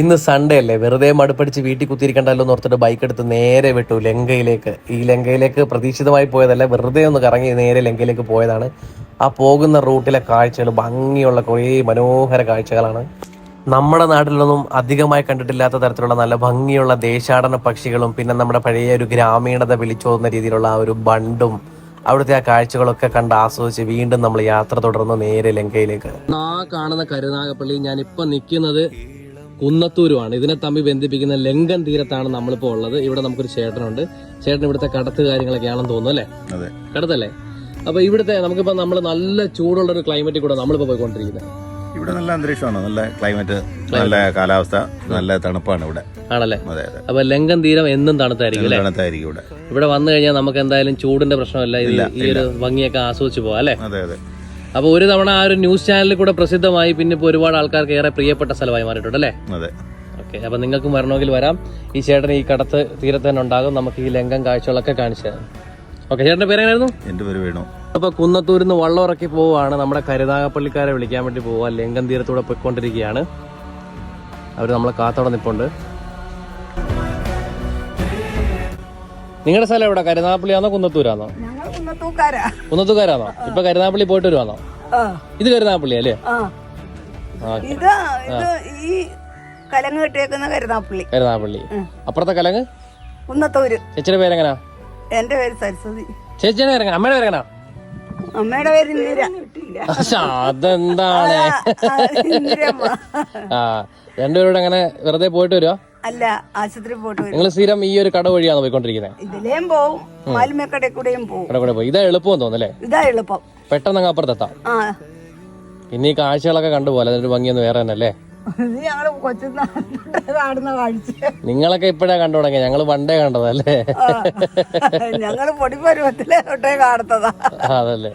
ഇന്ന് സൺഡേ അല്ലേ? വെറുതെ മടുപ്പടിച്ച് വീട്ടിൽ കുത്തിയിരിക്കണ്ടല്ലോ എന്ന് ഓർത്തിട്ട് ബൈക്ക് എടുത്ത് നേരെ വിട്ടു ലങ്കയിലേക്ക്. ഈ ലങ്കയിലേക്ക് പ്രതീക്ഷിതമായി പോയതല്ല വെറുതെ ഒന്ന് കറങ്ങി നേരെ ലങ്കയിലേക്ക് പോയതാണ്. ആ പോകുന്ന റൂട്ടിലെ കാഴ്ചകൾ ഭംഗിയുള്ള കുറേ മനോഹര കാഴ്ചകളാണ്. നമ്മുടെ നാട്ടിലൊന്നും അധികമായി കണ്ടിട്ടില്ലാത്ത തരത്തിലുള്ള നല്ല ഭംഗിയുള്ള ദേശാടന പക്ഷികളും പിന്നെ നമ്മുടെ പഴയ ഒരു ഗ്രാമീണത വിളിച്ചോതുന്ന രീതിയിലുള്ള ആ ഒരു ബണ്ടും അവിടുത്തെ ആ കാഴ്ചകളൊക്കെ കണ്ട് ആസ്വദിച്ച് വീണ്ടും നമ്മൾ യാത്ര തുടർന്ന് നേരെ ലങ്കയിലേക്ക്. ആ കാണുന്ന കരുനാഗപ്പള്ളി ഞാൻ ഇപ്പൊ നിൽക്കുന്നത് കുന്നത്തൂരുമാണ് ഇതിനെ തമ്മിൽ ബന്ധിപ്പിക്കുന്ന ലങ്കൻ തീരത്താണ് നമ്മളിപ്പോ ഉള്ളത്. ഇവിടെ നമുക്കൊരു ചേട്ടനുണ്ട്. ചേട്ടൻ ഇവിടുത്തെ കടത്ത് കാര്യങ്ങളൊക്കെ ആണെന്ന് തോന്നുന്നു അല്ലേ? കടത്തല്ലേ? അപ്പൊ ഇവിടുത്തെ നമുക്കിപ്പോ നമ്മൾ നല്ല ചൂടുള്ള ഒരു ക്ലൈമറ്റിൽ കൂടെ നമ്മളിപ്പോ പോയിക്കൊണ്ടിരിക്കുന്നത് ഇവിടെ നല്ല അന്തരീക്ഷമാണ്. നല്ല ക്ലൈമറ്റ് നല്ല കാലാവസ്ഥ നല്ല തണുപ്പാണ് ഇവിടെ. ആണല്ലേ? അപ്പൊ ലങ്കൻ തീരം എന്നും തണുത്തായിരിക്കും ഇവിടെ. ഇവിടെ വന്നു കഴിഞ്ഞാൽ നമുക്ക് എന്തായാലും ചൂടിന്റെ പ്രശ്നമല്ല. ഈ ഒരു ഭംഗിയൊക്കെ ആസ്വദിച്ചു പോവാം അല്ലേ? അതെ അതെ. അപ്പൊ ഒരു തവണ ആ ഒരു ന്യൂസ് ചാനലിൽ കൂടെ പ്രസിദ്ധമായി പിന്നെ ഇപ്പൊ ഒരുപാട് ആൾക്കാർക്ക് ഏറെ പ്രിയപ്പെട്ട സ്ഥലമായി മാറിയിട്ടുണ്ട് അല്ലേ? അതെ. ഓക്കെ അപ്പൊ നിങ്ങൾക്കും വരണമെങ്കിൽ വരാം. ഈ ചേട്ടൻ ഈ കടത്ത് തീരത്ത് തന്നെ ഉണ്ടാകും. നമുക്ക് ഈ ലംഘം കാഴ്ചകളൊക്കെ കാണിച്ചു തരാം. ഓക്കെ ചേട്ടന്റെ പേരെങ്ങനായിരുന്നു? എന്റെ പേര് വേണു. അപ്പൊ കുന്നത്തൂരിൽ നിന്ന് വള്ളം ഇറക്കി പോവുകയാണ്. നമ്മുടെ കരുനാഗപ്പള്ളിക്കാരെ വിളിക്കാൻ വേണ്ടി പോവുക. ലംഘം തീരത്തൂടെ പോയിക്കൊണ്ടിരിക്കുകയാണ്. അവർ നമ്മളെ കാത്തോടെ നിപ്പുണ്ട്. നിങ്ങളുടെ സ്ഥലം എവിടെ? കരുനാഗപ്പള്ളിയാണോ കുന്നത്തൂരാണോ? കുന്നത്തൂക്കാരാണോ? ഇപ്പൊ കരുനാപ്പള്ളി പോയിട്ട് വരുവാണോ ഇത് കരുനാപ്പള്ളി അല്ലേ? ഇത് ഈ കലങ്ങ് കെട്ടിയേക്കുന്ന കരുനാപ്പള്ളി അപ്പുറത്തെ കലങ്ങ്? കുന്നത്തൂര്. ചേച്ചിയുടെ പേരെങ്ങനാ? എന്റെ പേര് സരസ്വതി. ചേച്ചിയുടെ പേരെങ്ങനെ അമ്മയുടെ പേരെങ്ങനാ? അമ്മയുടെ പേര് ഇന്ദിര. അതെന്താണ്? ആ രണ്ടുപേരോട് അങ്ങനെ വെറുതെ പോയിട്ട് വരുവാ? അല്ല ആശുപത്രി പോയിട്ട് വരും. നിങ്ങൾ സ്ഥിരം ഈ ഒരു കട വഴിയാണ് പോയിക്കൊണ്ടിരിക്കുന്നത് ഇതിലേം പോവും. മാലിമേക്കടയിൽ കൂടെയും പോവും. ഇവിടെ കൂടെ പോയി. ഇതാ എളുപ്പം തോന്നുന്നല്ലേ ഇതാ എളുപ്പം. പെട്ടെന്ന് അങ്ങ് അപ്പുറത്തെത്താം. ആ. പിന്നെ ഈ കാഴ്ചകളൊക്കെ കണ്ടുപോലെ അതിന്റെ ഭംഗിയൊന്നും വേറെ തന്നെ അല്ലേ? ഇത് ഞങ്ങൾ കൊച്ചു കാണുന്ന കാഴ്ച. നിങ്ങളൊക്കെ ഇപ്പഴാ കണ്ടു തുടങ്ങിയ. ഞങ്ങൾ പണ്ടേ കണ്ടതല്ലേ ആ. ഞങ്ങൾ പൊടി പരുവത്തിലെ തൊട്ടേ കാണുന്നതാ. അതല്ലേ.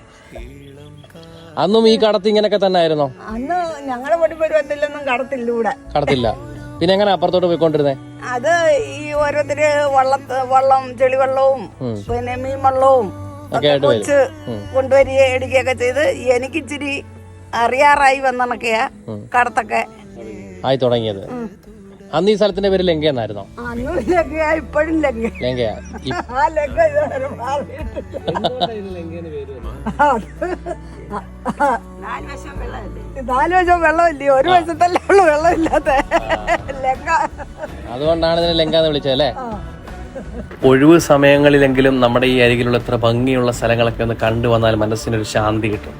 അന്നും ഈ കടത്ത് ഇങ്ങനൊക്കെ തന്നെ ആയിരുന്നോ? അന്ന് ഞങ്ങൾ പൊടിപ്പരുവത്തിലൊന്നും കടത്തില്ല ഇവിടെ. കടത്തില്ല. പിന്നെ എങ്ങനെ അപ്പുറത്തോട്ട് പോയിക്കൊണ്ടിരുന്നേ? അത് ഈ ഓരോരുത്തര് വള്ളം വള്ളം ചെളിവെള്ളവും പിന്നെ മീൻ വള്ളവും ഒക്കെ. കൊച്ച് കൊണ്ടുവരിക എടുക്കുകയൊക്കെ ചെയ്ത് എനിക്ക് ഇച്ചിരി അറിയാറായി വന്നണക്കയാ കടത്തൊക്കെ. ആയി തുടങ്ങിയത്. അന്ന് ഈ സ്ഥലത്തിന്റെ പേര് ലങ്ക എന്നായിരുന്നോ അന്നും ലങ്കയാ ഇപ്പോഴും ലങ്കയാ. നാല് വശം വെള്ളമില്ലേ? ഒരു വശത്തല്ലേ ഉള്ളു വെള്ളമില്ലാത്ത. അതുകൊണ്ടാണ് ഇതിനെ ലങ്ക എന്ന് വിളിച്ചത് അല്ലേ? ഒഴിവ് സമയങ്ങളിലെങ്കിലും നമ്മുടെ ഈ അരികിലുള്ള ഇത്ര ഭംഗിയുള്ള സ്ഥലങ്ങളൊക്കെ ഒന്ന് കണ്ടു വന്നാൽ മനസ്സിനൊരു ശാന്തി കിട്ടും.